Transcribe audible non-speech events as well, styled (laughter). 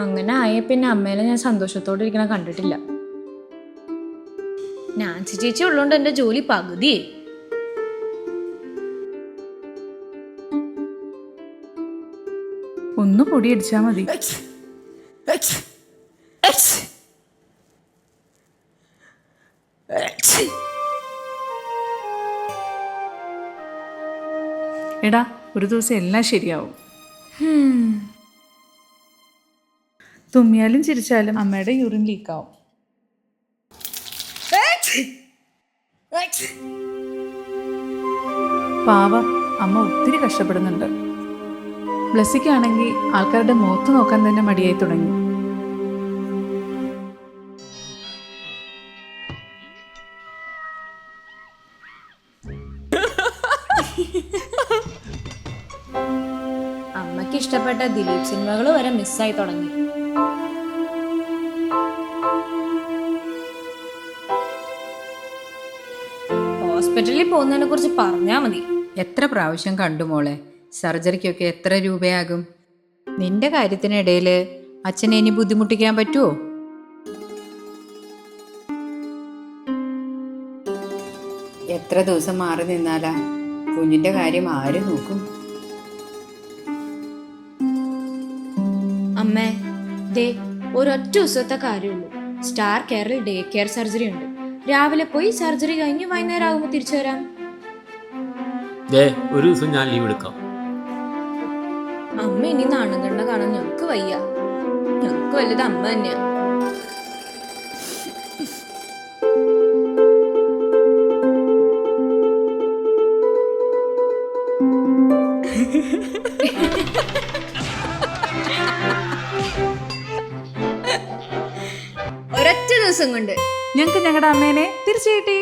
അങ്ങനെ ആയ. പിന്നെ അമ്മേനെ ഞാൻ സന്തോഷത്തോടെ ഇരിക്കണ കണ്ടിട്ടില്ല. നാൻസി ചേച്ചി ഉള്ളോണ്ട് എന്റെ ജോലി പകുതിയേ ഒന്ന് പൊടിയടിച്ചാ മതി. എടാ ഒരു ദിവസം എല്ലാം ശരിയാവും. തുമ്മിയാലും ചിരിച്ചാലും അമ്മയുടെ യൂറിൻ ലീക്ക് ലീക്കാവും. പാവം അമ്മ ഒത്തിരി കഷ്ടപ്പെടുന്നുണ്ട്. ബ്ലസ്സിക്കാണെങ്കിൽ ആൾക്കാരുടെ മുഖത്ത് നോക്കാൻ തന്നെ മടിയായി തുടങ്ങി. അമ്മയ്ക്ക് ഇഷ്ടപ്പെട്ട ദിലീപ് സിനിമകൾ വരെ മിസ്സായി തുടങ്ങി. ഹോസ്പിറ്റലിൽ പോകുന്നതിനെ കുറിച്ച് പറഞ്ഞാ മതി. എത്ര പ്രാവശ്യം കണ്ടു മോളെ? സർജറിക്കൊക്കെ എത്ര രൂപയാകും? നിന്റെ കാര്യത്തിനിടയിൽ അച്ഛനെ ഇനി ബുദ്ധിമുട്ടിക്കാൻ പറ്റുമോ എത്ര ദിവസം മാറി നിന്നാലാ കുഞ്ഞിന്റെ കാര്യം ആര് നോക്കും? അമ്മേ ദേ ഒരൊറ്റ ദിവസത്തെ കാര്യമുള്ളൂ. സ്റ്റാർ കെയറിൽ ഡേ കെയർ സർജറി ഉണ്ട്. രാവിലെ പോയി സർജറി കഴിഞ്ഞ് വൈകുന്നേരം ആകുമ്പോൾ തിരിച്ചു വരാം. ദേ ഒരു ദിവസം ഞാൻ ലീവ് എടുക്കാം. അമ്മ ഇനി നാണം കണ്ട കാണാൻ ഞങ്ങൾക്ക് വയ്യ. ഞങ്ങൾക്ക് വലുത് അമ്മ തന്നെയാ. ഒരൊറ്റ (laughs) ദിവസം കൊണ്ട് ഞങ്ങൾക്ക് ഞങ്ങളുടെ അമ്മേനെ തിരിച്ചു കിട്ടി.